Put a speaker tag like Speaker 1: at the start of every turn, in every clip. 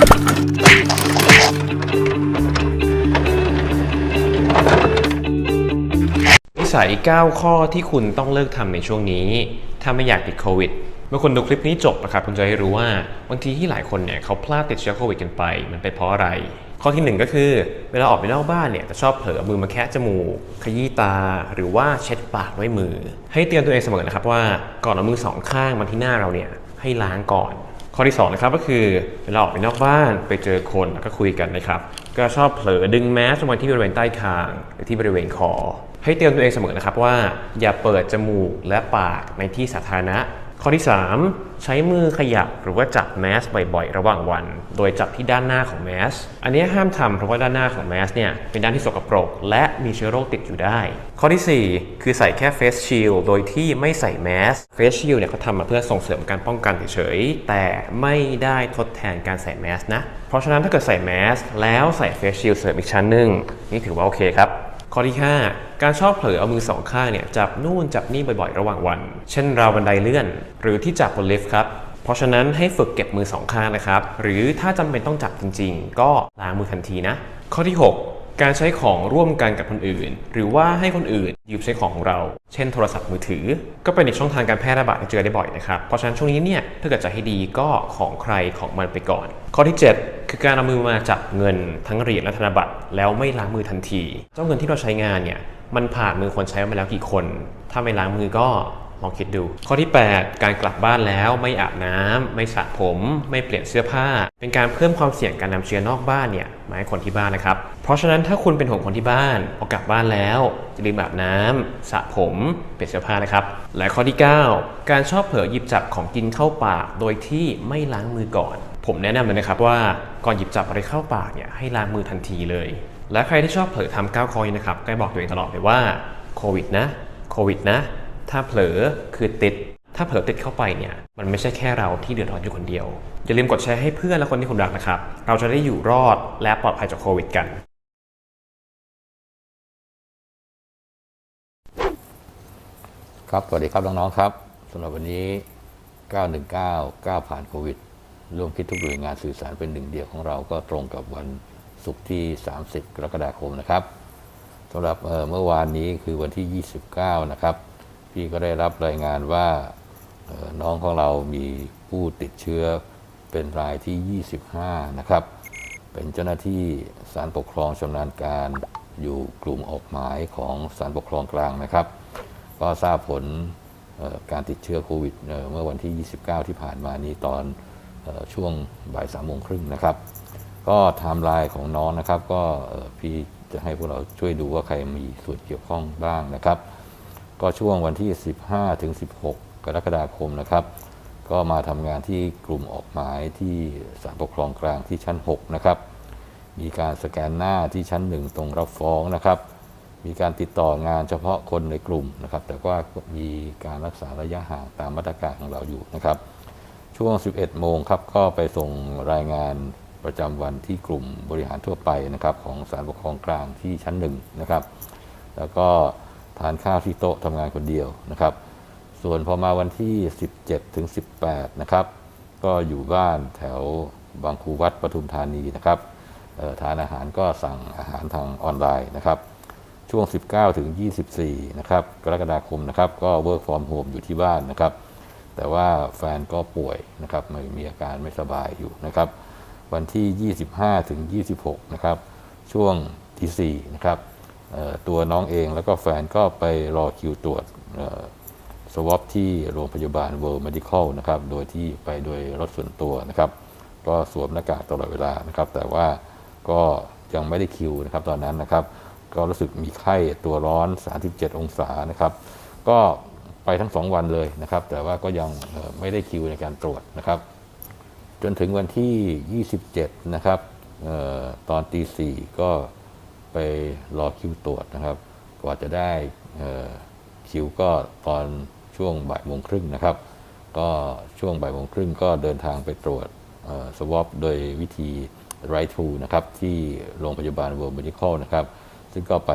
Speaker 1: นิสัย 9 ข้อที่คุณต้องเลิกทำในช่วงนี้ ถ้าไม่อยากติดโควิดเมื่อคุณดูคลิปนี้จบนะครับคุณจะได้รู้ว่าบางทีที่หลายคนเนี่ยเขาพลาดติดเชื้อโควิดกันไป มันเป็นเพราะอะไร ข้อที่หนึ่งก็คือเวลาออกไปนอกบ้านเนี่ยจะชอบเผลอเอามือมาแคะจมูก ขยี้ตา หรือว่าเช็ดปากด้วยมือ ให้เตือนตัวเองเสมอนะครับว่าก่อนเอามือสองข้างมาที่หน้าเราเนี่ยให้ล้างก่อน ข้อที่สองนะครับก็คือเวลาออกไปนอกบ้านไปเจอคนแล้วก็คุยกันนะครับ ก็ชอบเผลอดึงแมสลงมาที่บริเวณใต้คางหรือที่บริเวณคอ ให้เตือนตัวเองเสมอนะครับว่า อย่าเปิดจมูกและปากในที่สาธารณะ ข้อที่ 3 ใช้มือขยับหรือว่าจับแมสบ่อยๆ ระหว่างวัน โดยจับที่ด้านหน้าของแมส อันนี้ห้ามทำเพราะว่าด้านหน้าของแมสเนี่ยเป็นด้านที่สกปรก และมีเชื้อโรคติดอยู่ได้ ข้อทีสี่ 4 คือใส่แค่เฟสชิลโดยที่ไม่ใส่แมสเฟสชิลเนี่ยเขาทำมาเพื่อส่งเสริมการป้องกันเฉยๆ แต่ไม่ได้ทดแทนการใส่แมสนะ เพราะฉะนั้นถ้าเกิดใส่แมสแล้วใส่เฟสชิลเสริมอีกชั้นหนึ่งนี่ถือว่าโอเคครับ ข้อที่ 5 การชอบเผลอเอามือสองข้างเนี่ยจับนู่นจับนี่บ่อยๆ ระหว่างวัน เช่นราวบันไดเลื่อน หรือที่จับบนลิฟต์ครับเพราะฉะนั้นให้ฝึกเก็บมือสองข้างนะครับ หรือถ้าจำเป็นต้องจับจริง ๆ ก็ล้างมือทันทีนะ ข้อที่ 6 การใช้ของร่วมกันกับคนอื่น หรือว่าให้คนอื่นยืมใช้ของของเรา เช่นโทรศัพท์มือถือ ก็เป็นอีกช่องทางการแพร่ระบาดที่เจอได้บ่อยนะครับ เพราะฉะนั้นช่วงนี้เนี่ยถ้าเกิดจะให้ดีก็ของใครของมันไปก่อน ข้อที่ 7 คือการเอามือมาจับเงินทั้งเหรียญและธนบัตรแล้วไม่ล้างมือทันที เจ้าเงินที่เราใช้งานเนี่ยมันผ่านมือคนใช้มาแล้วกี่คน ถ้าไม่ล้างมือก็ลองคิดดู ข้อที่ 8 การกลับบ้านแล้วไม่อาบน้ำไม่สระผม ไม่เปลี่ยนเสื้อผ้า เป็นการเพิ่มความเสี่ยงการนำเชื้อนอกบ้านเนี่ยมาให้คนที่บ้านนะครับ เพราะฉะนั้นถ้าคุณเป็นห่วงคนที่บ้านพอกลับบ้านแล้วจะลืมอาบน้ำสระผม เปลี่ยนเสื้อผ้านะครับ และข้อที่ 9 การชอบเผลอหยิบจับของกินเข้าปากโดยที่ไม่ล้างมือก่อน ผมแนะนำเลยนะครับว่าก่อนหยิบจับอะไรเข้าปากเนี่ยให้ล้างมือทันทีเลย และใครที่ชอบเผลอทำก้าวคอยนะครับก็บอกตัวเองตลอดเลยว่าโควิดนะโควิดนะ ถ้าเผลอคือติด ถ้าเผลอติดเข้าไปเนี่ยมันไม่ใช่แค่เราที่เดือดร้อนอยู่คนเดียว อย่าลืมกดแชร์ให้เพื่อนและคนที่คุณรักนะครับ เราจะได้อยู่รอดและปลอดภัยจากโควิดกัน
Speaker 2: ครับสวัสดีครับน้องๆครับสำหรับวันนี้ 919 9 ผ่านโควิด ร่วมคิดทุกหน่วยงานสื่อสารเป็นหนึ่งเดียวของเราก็ตรงกับวันศุกร์ที่ 30 กรกฎาคมนะครับสำหรับเเมื่อวานนี้คือวันที่ 29 นะครับ พี่ก็ได้รับรายงานว่าน้องของเรามีผู้ติดเชื้อเป็นรายที่ 25 นะครับ เป็นเจ้าหน้าที่ศาลปกครองชำนาญการอยู่กลุ่มออกหมายของศาลปกครองกลางนะครับ ก็ทราบผลการติดเชื้อโควิดเมื่อวันที่ 29 ที่ผ่านมานี้ตอน ช่วงบ่ายสามโมงครึ่งนะครับ ก็ไทม์ไลน์ของน้องนะครับ ก็พี่จะให้พวกเราช่วยดูว่าใครมีส่วนเกี่ยวข้องบ้างนะครับ ก็ช่วงวันที่ 15 ถึง 16 กรกฎาคมนะครับ ก็มาทำงานที่กลุ่มออกหมายที่ศาลปกครองกลางที่ชั้น 6 นะครับ มีการสแกนหน้าที่ชั้น 1 ตรงรับฟ้องนะครับ มีการติดต่องานเฉพาะคนในกลุ่มนะครับ แต่ว่ามีการรักษาระยะห่างตามมาตรการของเราอยู่นะครับ ช่วง 11 โมงครับ ก็ไปส่งรายงานประจำวันที่กลุ่มบริหารทั่วไปนะครับ ของศาลปกครองกลางที่ชั้นหนึ่งนะครับ แล้วก็ทานข้าวที่โต๊ะทำงานคนเดียวนะครับ ส่วนพอมาวันที่ 17 ถึง 18 นะครับ ก็อยู่บ้านแถวบางคูวัดปทุมธานีนะครับทานอาหารก็สั่งอาหารทางออนไลน์นะครับ ช่วง 19 ถึง 24 นะครับ กรกฎาคมนะครับ ก็ work from home อยู่ที่บ้านนะครับ แต่ว่าแฟนก็ป่วยนะครับม,มีอาการไม่สบายอยู่นะครับ วันที่ 25 ถึง 26 นะครับ ช่วงที่4นะครับตัวน้องเองแล้วก็แฟนก็ไปรอคิวตรวจสวอปที่โรงพยาบาล World Medical นะครับ โดยที่ไปโดยรถส่วนตัวนะครับ ก็สวมหน้ากากตลอดเวลานะครับ แต่ว่าก็ยังไม่ได้คิวนะครับตอนนั้นนะครับ ก็รู้สึกมีไข้ตัวร้อน 37 องศานะครับ ก็ ไปทั้ง 2 วันเลยนะครับ แต่ว่าก็ยังไม่ได้คิวในการตรวจนะครับ จนถึงวันที่ 27 นะครับออตอนตีสี่ก็ไปรอคิวตรวจนะครับ กว่าจะได้คิวก็ตอนช่วงบ่ายโมงครึ่งนะครับ ก็ช่วงบ่ายโมงครึ่งก็เดินทางไปตรวจสวอปโดยวิธีไรทูนะครับ ที่โรงพยาบาล World Medical นะครับ ซึ่งก็ไป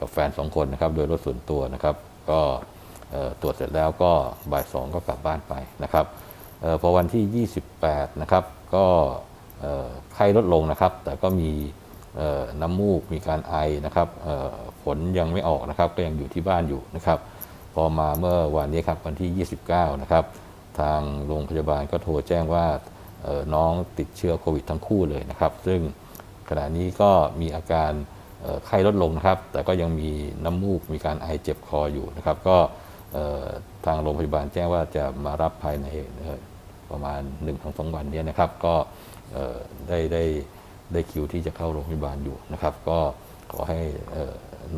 Speaker 2: กับแฟนสองคนนะครับ โดยรถส่วนตัวนะครับ ก็ ตรวจเสร็จแล้วก็บ่ายสองก็กลับบ้านไปนะครับออพอวันที่ 28 นะครับ ก็ไข้ลดลงนะครับ แต่ก็มีน้ำมูกมีการไอนะครับผลยังไม่ออกนะครับ ก็ยังอยู่ที่บ้านอยู่นะครับ พอมาเมื่อวันนี้ครับวันที่ 29 นะครับ ทางโรงพยาบาลก็โทรแจ้งว่าน้องติดเชื้อโควิดทั้งคู่เลยนะครับ ซึ่งขณะนี้ก็มีอาการไข้ลดลงนะครับ แต่ก็ยังมีน้ำมูกมีการไอเจ็บคออยู่นะครับ ก็ ทางโรงพยาบาลแจ้งว่าจะมารับภายในประมาณ1-2วันนี้นะครับ ก็ได้ได้ได้คิวที่จะเข้าโรงพยาบาลอยู่นะครับ ก็ขอให้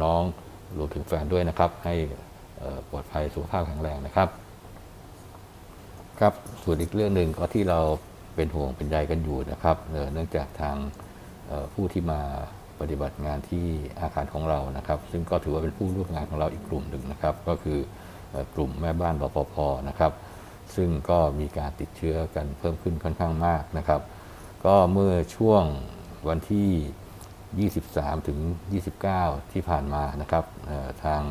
Speaker 2: น้องรวมถึงแฟนด้วยนะครับ ให้ปลอดภัยสุขภาพแข็งแรงนะครับ ครับส่วนอีกเรื่องหนึ่งก็ที่เราเป็นห่วงเป็นใยกันอยู่นะครับเนื่องจากทางผู้ที่มาปฏิบัติงานที่อาคารของเรานะครับ ซึ่งก็ถือว่าเป็นผู้ร่วมงานของเราอีกกลุ่มหนึ่งนะครับ ก็คือ กลุ่มแม่บ้านรปภนะครับซึ่งก็มีการติดเชื้อกันเพิ่มขึ้นค่อนข้างมากนะครับ ก็เมื่อช่วงวันที่ 23 ถึง 29 ที่ผ่านมานะครับทาง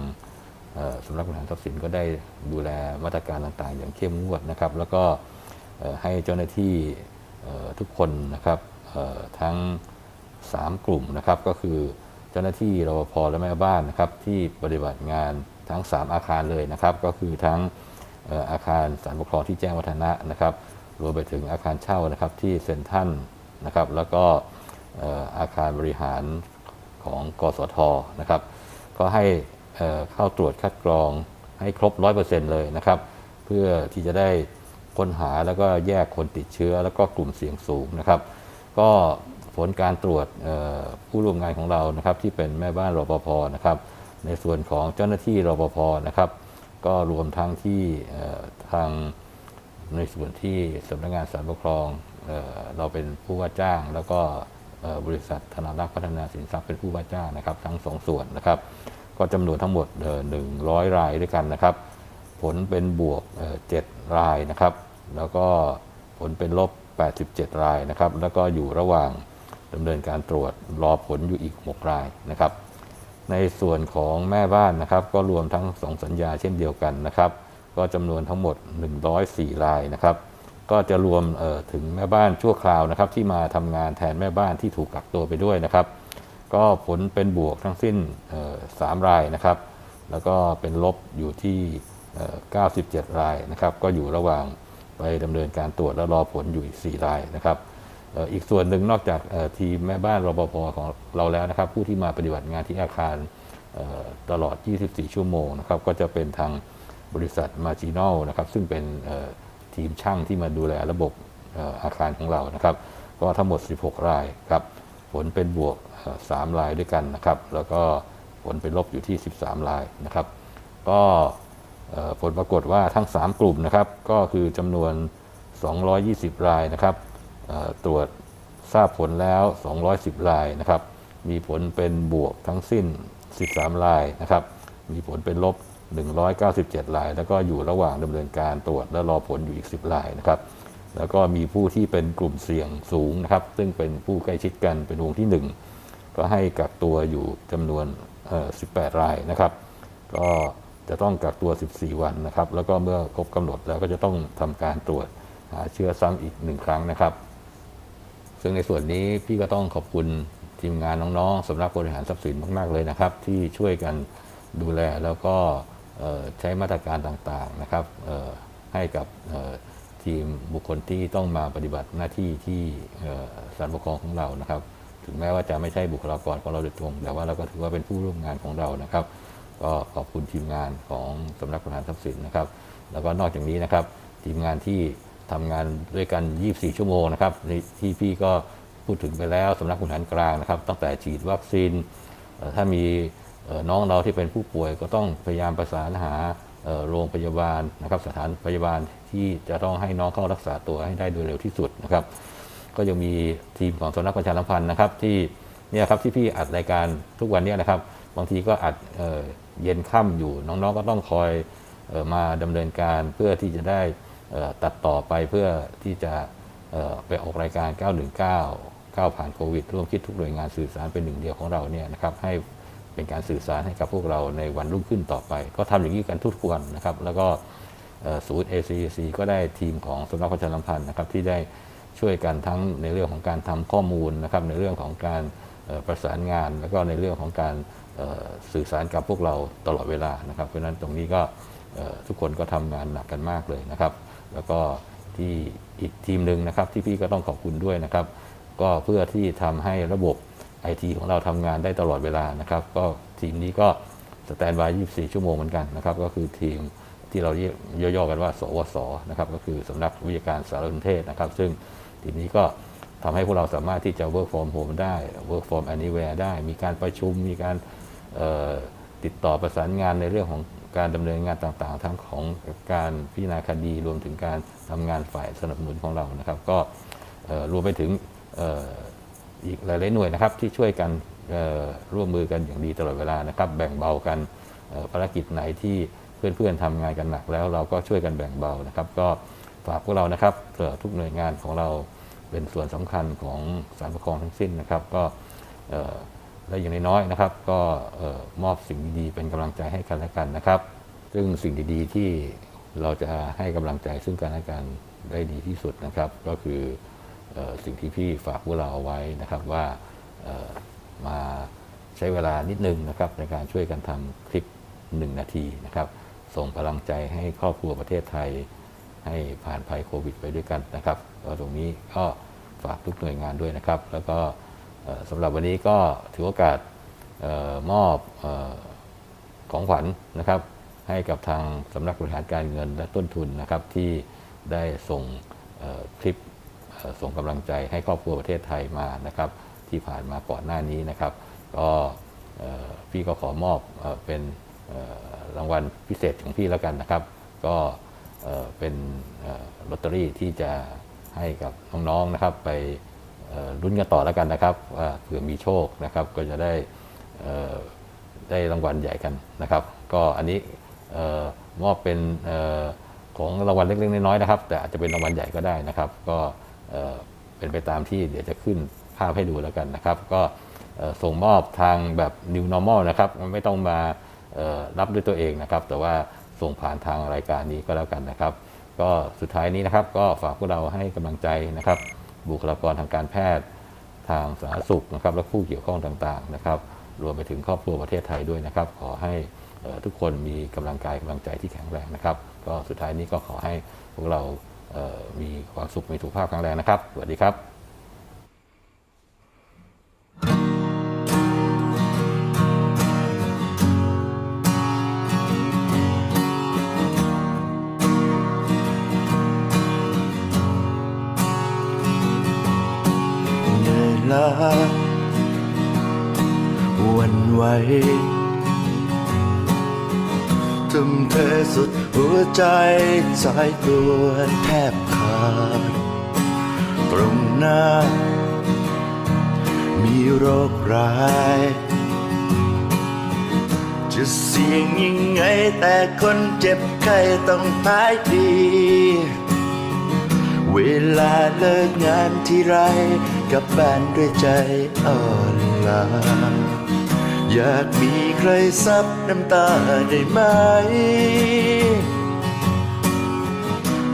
Speaker 2: สำนักบริหารทรัพย์สินก็ได้ดูแลมาตรการต่างๆ อย่างเข้มงวดนะครับ แล้วก็ให้เจ้าหน้าที่ทุกคนนะครับทั้ง 3 กลุ่มนะครับ ก็คือเจ้าหน้าที่รปภและแม่บ้านนะครับที่ปฏิบัติงาน ทั้ง 3 อาคารเลยนะครับ ก็คือทั้งอาคารสารปกครองที่แจ้งวัฒนะนะครับ รวมไปถึงอาคารเช่านะครับที่เซ็นทรัลนะครับ แล้วก็อาคารบริหารของกสทนะครับ ก็ให้เข้าตรวจคัดกรองให้ครบ 100%เลยนะครับ เพื่อที่จะได้ค้นหาแล้วก็แยกคนติดเชื้อ แล้วก็กลุ่มเสี่ยงสูงนะครับ ก็ผลการตรวจผู้ร่วมงานของเรานะครับ ที่เป็นแม่บ้านรปภนะครับ ในส่วนของเจ้าหน้าที่รปภนะครับ ก็รวมทั้งที่ทางในส่วนที่สำนักงานสารปกครองเออเราเป็นผู้ว่าจ้าง แล้วก็บริษัทธนารักษ์พัฒนาสินทรัพย์เป็นผู้ว่าจ้างนะครับ ทั้งสองส่วนนะครับ ก็จำนวนทั้งหมดหนึ่งร้อยรายด้วยกันนะครับ ผลเป็นบวกเจ็ดรายนะครับ แล้วก็ผลเป็นลบ 87 รายนะครับ แล้วก็อยู่ระหว่างดำเนินการตรวจรอผลอยู่อีก 6 รายนะครับ ในส่วนของแม่บ้านนะครับ ก็รวมทั้ง 2 สัญญาเช่นเดียวกันนะครับ ก็จำนวนทั้งหมด 104รายนะครับ ก็จะรวมถึงแม่บ้านชั่วคราวนะครับ ที่มาทำงานแทนแม่บ้านที่ถูกกักตัวไปด้วยนะครับ ก็ผลเป็นบวกทั้งสิ้นเอ่อสามรายนะครับ แล้วก็เป็นลบอยู่ที่เอ่อ97 รายนะครับ ก็อยู่ระหว่างไปดำเนินการตรวจและรอผลอยู่อีก4รายนะครับ อีกส่วนหนึ่งนอกจากทีมแม่บ้านรปภของเราแล้วนะครับ ผู้ที่มาปฏิบัติงานที่อาคารตลอด 24 ชั่วโมงนะครับก็จะเป็นทางบริษัทมาจีนอลนะครับซึ่งเป็นทีมช่างที่มาดูแลระบบอาคารของเรานะครับ ก็ทั้งหมด 16 รายครับผลเป็นบวกเอ่อสามรายด้วยกันนะครับ แล้วก็ผลเป็นลบอยู่ที่ 13 รายนะครับ ก็ผลปรากฏว่าทั้ง 3 กลุ่มนะครับ ก็คือจำนวน 220 รายนะครับ ตรวจทราบผลแล้ว 210 รายนะครับ มีผลเป็นบวกทั้งสิ้น 13 รายนะครับ มีผลเป็นลบ 197 ราย แล้วก็อยู่ระหว่างดำเนินการตรวจและรอผลอยู่อีก 10 รายนะครับ แล้วก็มีผู้ที่เป็นกลุ่มเสี่ยงสูงนะครับ ซึ่งเป็นผู้ใกล้ชิดกันเป็นวงที่ 1 ก็ให้กักตัวอยู่จำนวน 18 รายนะครับ ก็จะต้องกักตัว 14 วันนะครับ แล้วก็เมื่อครบกำหนดแล้วก็จะต้องทำการตรวจหาเชื้อซ้ำอีกหนึ่งครั้งนะครับ ซึ่งในส่วนนี้พี่ก็ต้องขอบคุณทีมงานน้องๆสำนักบริหารทรัพย์สินมากๆเลยนะครับ ที่ช่วยกันดูแลแล้วก็ใช้มาตรการต่างๆนะครับให้กับทีมบุคคลที่ต้องมาปฏิบัติหน้าที่ที่เอ่อศาลปกครองของเรานะครับ ถึงแม้ว่าจะไม่ใช่บุคลากรของเราโดยตรง แต่ว่าเราก็ถือว่าเป็นผู้ร่วมงานของเรานะครับ ก็ขอบคุณทีมงานของสำนักบริหารทรัพย์สินนะครับ แล้วก็นอกจากนี้นะครับ ทีมงานที่ ทำงานด้วยกัน 24 ชั่วโมงนะครับในที่พี่ก็พูดถึงไปแล้วสำนักบริหารกลางนะครับ ตั้งแต่ฉีดวัคซีน ถ้ามีน้องเราที่เป็นผู้ป่วยก็ต้องพยายามประสานหาโรงพยาบาลนะครับสถานพยาบาลที่จะต้องให้น้องเข้ารักษาตัวให้ได้โดยเร็วที่สุดนะครับ ก็ยังมีทีมของสำนักประชาสัมพันธ์นะครับที่เนี่ยครับที่พี่อัดรายการทุกวันนี้นะครับ บางทีก็อัดเออเย็นค่ำอยู่น้องๆก็ต้องคอยออมาดำเนินการเพื่อที่จะได้ ตัดต่อไปเพื่อที่จะไปออกรายการ 919 9 ผ่านโควิด ร่วมคิดทุกหน่วยงานสื่อสารเป็นหนึ่งเดียวของเราเนี่ยนะครับให้เป็นการสื่อสารให้กับพวกเราในวันรุ่งขึ้นต่อไป ก็ทำอย่างนี้กันทุกวันนะครับ แล้วก็ศูนย์ ACC ก็ได้ทีมของสำนักประชาสัมพันธ์นะครับที่ได้ช่วยกันทั้งในเรื่องของการทำข้อมูลนะครับในเรื่องของการประสานงาน แล้วก็ในเรื่องของการสื่อสารกับพวกเราตลอดเวลานะครับ เพราะฉะนั้นตรงนี้ก็ทุกคนก็ทำงานหนักกันมากเลยนะครับ แล้วก็ที่อีกทีมหนึ่งนะครับที่พี่ก็ต้องขอบคุณด้วยนะครับ ก็เพื่อที่ทำให้ระบบไอทีของเราทำงานได้ตลอดเวลานะครับ ก็ทีมนี้ก็สแตนบาย 24 ชั่วโมงเหมือนกันนะครับ ก็คือทีมที่เราเรียกย่อๆกันว่า สวส นะครับ ก็คือสำนักวิทยาการสารสนเทศนะครับ ซึ่งทีมนี้ก็ทำให้พวกเราสามารถที่จะ work from home ได้ work from anywhere ได้ มีการประชุม มีการติดต่อประสานงานในเรื่องของ การดำเนินงานต่างๆ ทั้งของการพิจารณาคดีรวมถึงการทำงานฝ่ายสนับสนุนของเรานะครับ ก็รวมไปถึงอีกหลายๆหน่วยนะครับ ที่ช่วยกันร่วมมือกันอย่างดีตลอดเวลานะครับ แบ่งเบากันภารกิจไหนที่เพื่อนๆทำงานกันหนักแล้วเราก็ช่วยกันแบ่งเบานะครับ ก็ฝากพวกเรานะครับเอ่อทุกหน่วยงานของเราเป็นส่วนสำคัญของสารปกครองทั้งสิ้นนะครับ ก็ และอย่างน้อยๆนะครับ ก็มอบสิ่งดีๆเป็นกำลังใจให้กันและกันนะครับ ซึ่งสิ่งดีๆที่เราจะให้กำลังใจซึ่งกันและกันได้ดีที่สุดนะครับ ก็คืออสิ่งที่พี่ฝากพวกเราเอาไว้นะครับว่ามาใช้เวลานิดนึงนะครับในการช่วยกันทำคลิป 1 นาทีนะครับ ส่งพลังใจให้ครอบครัวประเทศไทย ให้ผ่านภัยโควิดไปด้วยกันนะครับก็ตรงนี้ก็ฝากทุกหน่วยงานด้วยนะครับ แล้วก็ สำหรับวันนี้ก็ถือโอกาสออมอบออของขวัญนะครับ ให้กับทางสำนักบริหารการเงินและต้นทุนนะครับ ที่ได้ส่งคลิปส่งกำลังใจให้ครอบครัวประเทศไทยมานะครับ ที่ผ่านมาก่อนหน้านี้นะครับ ก็พี่ก็ขอมอบเออเป็นรางวัลพิเศษของพี่แล้วกันนะครับ ก็เป็นลอตเตอรี่ที่จะให้กับน้องๆนะครับไป ลุ้นกันต่อแล้วกันนะครับว่าเผื่อมีโชคนะครับก็จะได้ได้รางวัลใหญ่กันนะครับ ก็อันนี้มอบเป็นออของรางวัลเล็กๆน้อยๆนะครับ แต่อาจจะเป็นรางวัลใหญ่ก็ได้นะครับ ก็เอ่อเป็นไปตามที่เดี๋ยวจะขึ้นภาพให้ดูแล้วกันนะครับ ก็ส่งมอบทางแบบ new normal นะครับไม่ต้องมารับด้วยตัวเองนะครับ แต่ว่าส่งผ่านทางรายการนี้ก็แล้วกันนะครับ ก็สุดท้ายนี้นะครับ ก็ฝากพวกเราให้กำลังใจนะครับ บุคลากรทางการแพทย์ทางสาธารณสุขนะครับ และผู้เกี่ยวข้องต่างๆนะครับ รวมไปถึงครอบครัวประเทศไทยด้วยนะครับ ขอให้ทุกคนมีกำลังกายกำลังใจที่แข็งแรงนะครับ ก็สุดท้ายนี้ก็ขอให้พวกเรามีความสุขมีสุขภาพแข็งแรงนะครับสวัสดีครับ
Speaker 3: ลาวันไหวทุ่มเทสุดหัวใจสายตัวแทบขาดตรงหน้า มีโรคร้าย จะเสี่ยงยังไงแต่คนเจ็บไข้ต้องหายดี เวลาเลิกงานที่ไร กลับบ้านด้วยใจอ่อนล้าอยากมีใครซับน้ำตาได้ไหม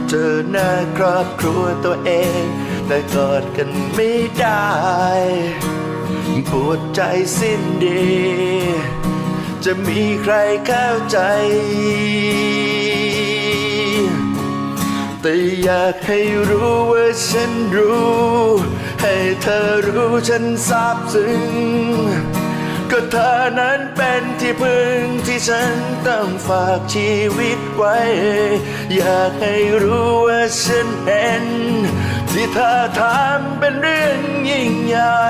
Speaker 3: เจอหน้าครอบครัวตัวเอง แต่กอดกันไม่ได้ ปวดใจสิ้นดี จะมีใครเข้าใจ แต่อยากให้รู้ว่าฉันรู้ ให้เธอรู้ฉันซาบซึ้งก็เธอนั้นเป็นที่พึ่งที่ฉันต้องฝากชีวิตไว้ อยากให้รู้ว่าฉันเห็น ที่เธอทำเป็นเรื่องยิ่งใหญ่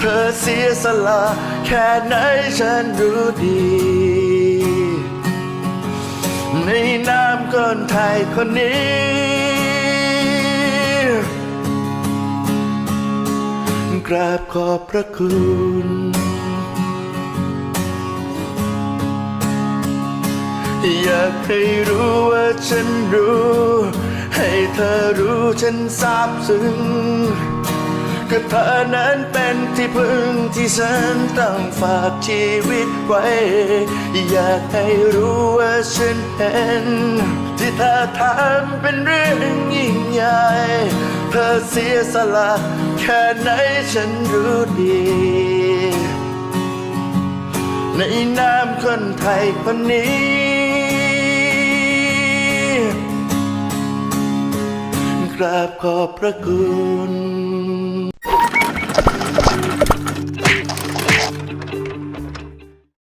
Speaker 3: เธอเสียสละแค่ไหนฉันรู้ดี ในนามคนไทยคนนี้ กราบขอบพระคุณอยากให้รู้ว่าฉันรู้ ให้เธอรู้ฉันซาบซึ้งก็เธอนั้นเป็นที่พึ่งที่ฉันต้องฝากชีวิตไว้ อยากให้รู้ว่าฉันเห็น ที่เธอทำเป็นเรื่องยิ่งใหญ่ เธอเสียสละ ค่ไหนฉันรู้ดี ในนามคนไทยคนนี้ กราบขอบพระคุณ